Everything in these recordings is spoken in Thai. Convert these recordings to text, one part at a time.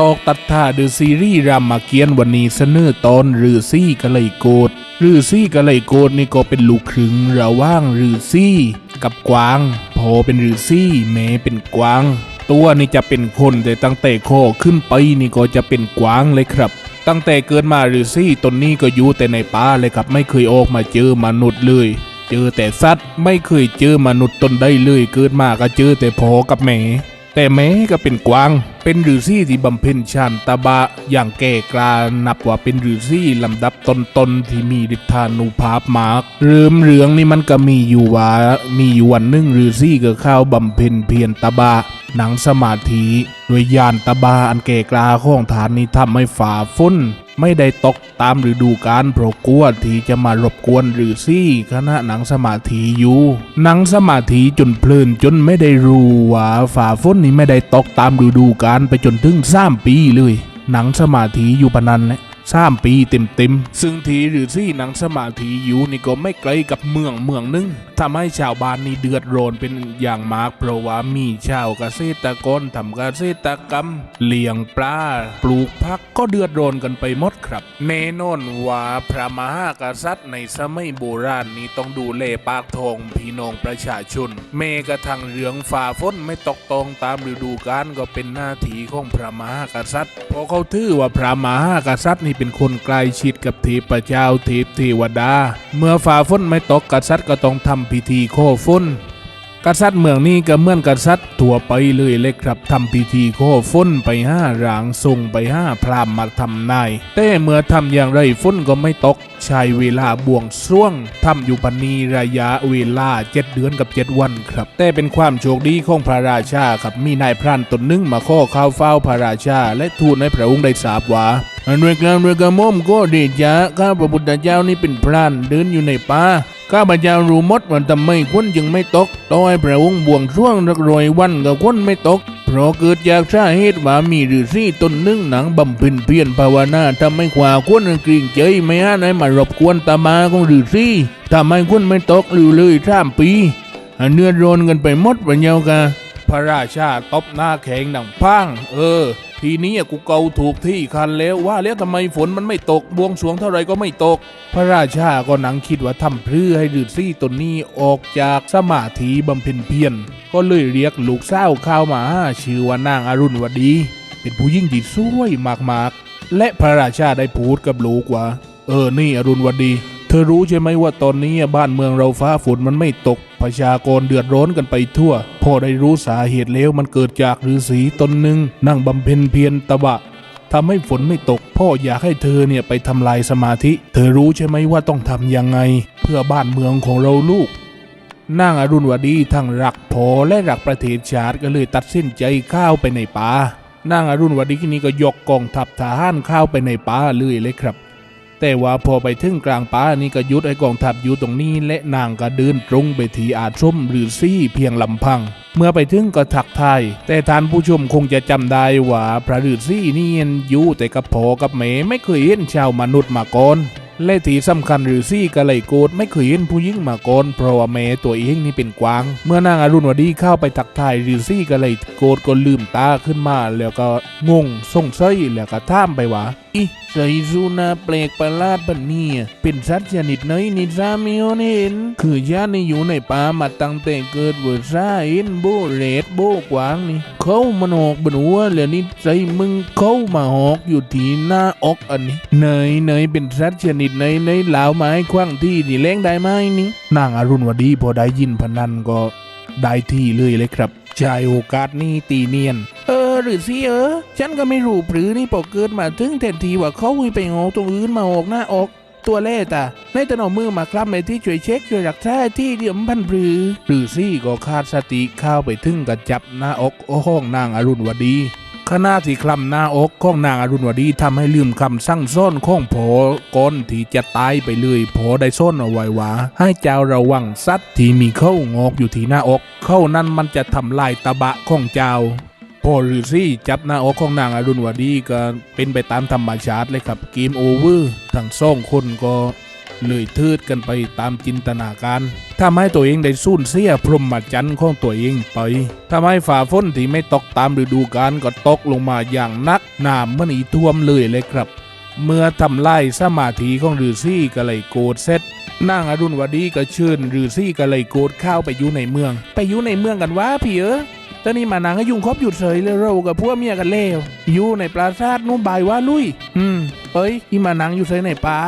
ตอกตัดท่าเดอะซีรีส์รามเกียรติ์วันนี้เสนอตอนรือซี่กะเลยโกดรือซี่กะเลยโกดนี่ก็เป็นลูกครึ่งระหว่างรือซี่กับกวางพอเป็นรือซี่แม่เป็นกวาง ตัวนี่จะเป็นคนแต่ตั้งแต่คอขึ้นไปนี่ก็จะเป็นกวางเลยครับ ตั้งแต่เกิดมารือซี่ตนนี้ก็อยู่แต่ในป่าเลยครับไม่เคยออกมาเจอมนุษย์เลย เจอแต่สัตว์ไม่เคยเจอมนุษย์ตนได้เลย เกิดมาก็เจอแต่พอกับแม่แต่แม้ก็เป็นกวาง เป็นฤาษีที่บำเพ็ญฌานตบะอย่างแก่กล้านับว่าเป็นฤาษีลำดับตนๆที่มีฤทธานุภาพมากเริ่มเรื่องนี่มันก็มีอยู่ว่ามีอยู่วันหนึ่งฤาษีก็เข้าบำเพ็ญเพียรตบะหนังสมาธิโดยยานตบาอันแก่กล้าของฐานนี้ทำให้ฝ่าฟุ้น ไม่ได้ตกตามฤดูกาลเพราะกลัวที่จะมารบกวนหรือซี่คณะหนังสมาธิอยู่หนังสมาธิจนเพลินจนไม่ได้รู้ว่าฝ่าฝนนี้ไม่ได้ตกตามฤดูกาลไปจนถึงสามปีเลย หนังสมาธิอยู่ปานนันแหละ สามปีเต็มๆ ซึ่งทีหรือที่หนังสมาธิอยู่นี่ก็ไม่ไกลกับเมืองเมืองหนึงทำให้ชาวบ้านนี่เดือดร้อนเป็นอย่างมาก เพราะว่ามีชาวเกษตรกรทำเกษตรกรรม เลี้ยงปลาปลูกผักก็เดือดร้อนกันไปหมดครับ แน่นอนว่าพระมหากษัตริย์ในสมัยโบราณนี้ต้องดูแลปากทองพี่น้องประชาชนแม้กระทั่งเรื่องฝ่าฝนไม่ตกตองตามฤดูกาลก็เป็นหน้าที่ของพระมหากษัตริย์เพราะเขาถือว่าพระมหากษัตริย์นี่เป็นคนใกล้ชิดกับเทพเจ้าเทพเทวดา เมื่อฝ่าฝนไม่ตกกษัตริย์ก็ต้องทำพิธีโค่ฝน กษัตริย์เมืองนี้ก็เหมือนกษัตริย์ทั่วไปเลยเลยครับทำพิธีโค่ฝนไปห้าหลางส่งไปห้าพรามมาทำนายแต่เมื่อทำอย่างไรฝนก็ไม่ตกใช้เวลาบ่วงสรวงทำอยู่ปานนีระยะเวลาเจ็ดเดือนกับเจ็ดวันครับ แต่เป็นความโชคดีของพระราชาครับมีนายพรานตนหนึงมาข้อข้าวเฝ้าพระราชา และทูลให้พระองค์ได้ทราบว่าอันด้วยกลางด้วยกระม่อมก็เดชะข้าพระพุทธเจ้านี่เป็นพรานเดินอยู่ในป่า ข้าพเจ้ารู้มดว่าทำไมคนจึงไม่ตกต่อให้พระองค์บวงสรวงรักรอยวันกับคนไม่ตก เพราะเกิดจากสาเหตุว่ามีฤาษีตนหนึ่งหนังบำเพ็ญเพียรภาวนาทำให้ขวาคนกริ่งใจไม่อาจให้มารบกวนตามาของฤาษีทำให้คนไม่ตกหรือเลยสามปีอันเนื้อร้อนกันไปหมดวันเยาวกาพระราชาตบหน้าแข็งดังพังเออ ทีนี้กูเกาถูกที่คันแล้วว่าแล้วทำไมฝนมันไม่ตกบวงสวงเท่าไรก็ไม่ตก พระราชาก็นังคิดว่าทำเพื่อให้ฤาษีตนนี้ออกจากสมาธิบำเพ็ญเพียรก็เลยเรียกลูกสาวเข้าวมาชื่อว่านางอรุณวดี เป็นผู้ยิ่งที่สวยมากๆ และพระราชาได้พูดกับลูกว่า เออนี่อรุณวดี ธอรู้ใช่ไหมว่าตอนนี้บ้านเมืองเราฟ้าฝนมันไม่ตก ประชากรเดือดร้อนกันไปทั่ว พ่อได้รู้สาเหตุแล้วมันเกิดจากฤาษีตนหนึ่งนั่งบำเพ็ญเพียรตบะทำให้ฝนไม่ตก พ่ออยากให้เธอเนี่ยไปทำลายสมาธิ เธอรู้ใช่ไหมว่าต้องทำยังไง เพื่อบ้านเมืองของเราลูกนางอรุณวดีทั้งรักพอและรักประเทศชาติก็เลยตัดสินใจเข้าวไปในป่านางอรุณวดีนี่ก็ยกกองทัพทหารเข้าไปในป่าเลยเลยครับ แต่ว่าพอไปถึงกลางป่านี่ก็ยุดไอ้กองทัพอยู่ตรงนี้และนางก็เดินตรงไปที่อาชมหรือซี่เพียงลำพัง เมื่อไปถึงก็ทักทายแต่ท่านผู้ชมคงจะจำได้ว่าพระฤาษีนี่อยู่แต่กับพอกับแม่ไม่เคยเห็นชาวมนุษย์มาก่อนและที่สำคัญฤาษีกะไหลโกดไม่เคยเห็นผู้หญิงมาก่อนเพราะว่าแม่ตัวเองนี่เป็นกวาง เมื่อนางอรุณวดีเข้าไปทักทายฤาษีกะไหลโกดก็ลืมตาขึ้นมาแล้วก็งงสงสัยแล้วก็ถามไปว่า อิใส่ซูนาแปลกประหลาดบันเนี่ยเป็นสัตว์ชนิดไหนนี่ซามิโอเห็น คือญาตินี่อยู่ในป่ามาตั้งแต่เกิดเวอร์ซาเห็นโบเรดโบกวางนี่ เขามันหอกบนหัวแล้วนี่ใจมึงเขามาหอกอยู่ที่หน้าอกอันนี้เนยเนยเป็นสัตว์ชนิดไหนในเหลาวไม้คว้างที่นี่แรงได้ไหมนี่นางอรุณวดีพอได้ยินพนันก็ได้ที่เลยเลยครับชายโอกาสนี่ตีเนียน ออหรือสิเออ ฉันก็ไม่รู้ปรือนี่พอเกิดมาถึงแทนทีว่าเขาไปงอกตรงอื่นมาออกหน้าออกตัวเล่ตาในตะหนอมือมาคลำในที่ช่วยเช็คช่วยรักษาที่เดียมพันปรือหรือซี่ก็ขาดสติเข้าไปถึงกับจับหน้าอกโอ้ห้องนางอรุณวดีขณะที่คลำหน้าอกของนางอรุณวดีทำให้ลืมคำสั่งซ่อนของพอก่อนที่จะตายไปเลยพอได้ซ่อนเอาไว้ว่าให้เจ้าระวังสัตว์ที่มีเข้างอกอยู่ที่หน้าอก เข้านั้นมันจะทำลายตะบะของเจ้า พอฤาษีจับหน้าอกของนางอรุณวดีก็เป็นไปตามธรรมชาติเลยครับเกมโอเวอร์ทั้งสองคนก็เลยทิดกันไปตามจินตนาการทำให้ตัวเองได้สูญเสียพรหมจรรย์ของตัวเองไปทำให้ฝ่าฝนที่ไม่ตกตามฤดูกาลก็ตกลงมาอย่างนักน้ำมันอีท่วมเลยเลยครับ เมื่อทำลายสมาธิของฤาษีก็เลยโกรธเสร็จนางอรุณวดีก็เชิญฤาษีก็เลยโกรธเข้าไปอยู่ในเมือง ไปอยู่ในเมืองกันวะพี่เออ ตอนนี้มานางก็ยุ่งครบหยุดเฉยเลยเรากับพวกเมียกันเลวอยู่ในปราสาทนู้นบายว่าลุย อืมเอ้ยที่มานางอยู่เฉยในป่า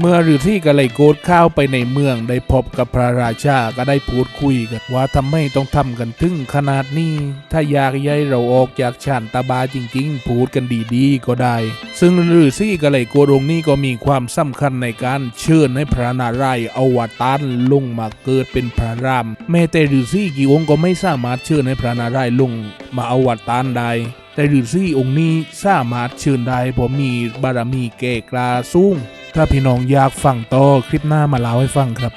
เมื่อฤาษีก็เลยโกรธเข้าไปในเมืองได้พบกับพระราชาก็ได้พูดคุยกันว่าทำไมต้องทำกันถึงขนาดนี้ ถ้าอยากย้ายเราออกจากชานตาบาจริง ๆ พูดกันดีๆ ก็ได้ ซึ่งฤาษีก็เลยโกรธองนี้ก็มีความสำคัญในการเชิญให้พระนารายณ์อวตารลงมาเกิดเป็นพระราม แม้แต่ฤาษีกี่องค์ก็ไม่สามารถเชิญให้พระนารายณ์ลงมาอวตารได้แต่ฤาษีองค์นี้สามารถเชิญได้เพราะมีบารมีแก่กล้าสูง ถ้าพี่น้องอยากฟังต่อคลิปหน้ามาเล่าให้ฟังครับ